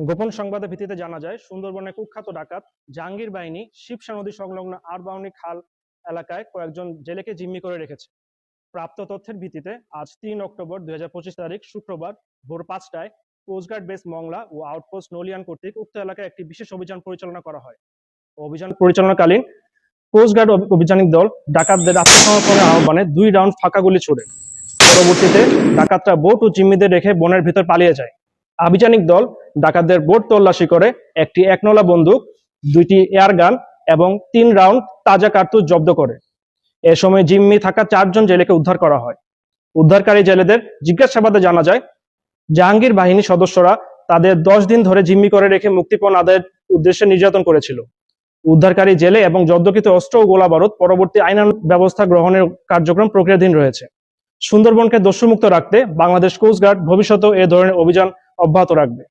গোপন সংবাদের ভিত্তিতে জানা যায়, সুন্দরবনে কুখ্যাত ডাকাত জাহাঙ্গীর বাহিনী শিবসা নদী সংলগ্ন আরবাউনি খাল এলাকায় কয়েকজন জেলেকে জিম্মি করে রেখেছে। প্রাপ্ত তথ্যের ভিত্তিতে আজ তিন অক্টোবর দুই হাজার পঁচিশ তারিখ শুক্রবার ভোর পাঁচটায় কোস্টগার্ড বেস মংলা ও আউটপোস্ট নলিয়ান কর্তৃক উক্ত এলাকায় একটি বিশেষ অভিযান পরিচালনা করা হয়। অভিযান পরিচালনাকালীন কোস্টগার্ড অভি- অভিযানিক দল ডাকাতদের আত্মসমর্পণের আহ্বানে দুই রাউন্ড ফাঁকা গুলি ছোড়ে। পরবর্তীতে ডাকাতরা বোট ও জিম্মিদের রেখে বনের ভিতর পালিয়ে যায়। আভিযানিক দল ডাকাতদের বোট তল্লাশি করে একটি একনলা বন্দুক, দুইটি এয়ার গান এবং তিন রাউন্ড তাজা কার্তুজ জব্দ করে। এ সময় জিম্মি থাকা চারজন জেলেকে উদ্ধার করা হয়। উদ্ধারকারী জেলেদের জিজ্ঞাসাবাদে জানা যায়, জাহাঙ্গীর বাহিনী সদস্যরা তাদের দশ দিন ধরে জিম্মি করে রেখে মুক্তিপণ আদায়ের উদ্দেশ্যে নির্যাতন করেছিল। উদ্ধারকারী জেলে এবং জব্দকৃত অস্ত্র ও গোলাবারুদ পরবর্তী আইনান ব্যবস্থা গ্রহণের কার্যক্রম প্রক্রিয়াধীন রয়েছে। সুন্দরবনকে দস্যুমুক্ত রাখতে বাংলাদেশ কোস্টগার্ড ভবিষ্যতেও এ ধরনের অভিযান অব্যাহত রাখবে।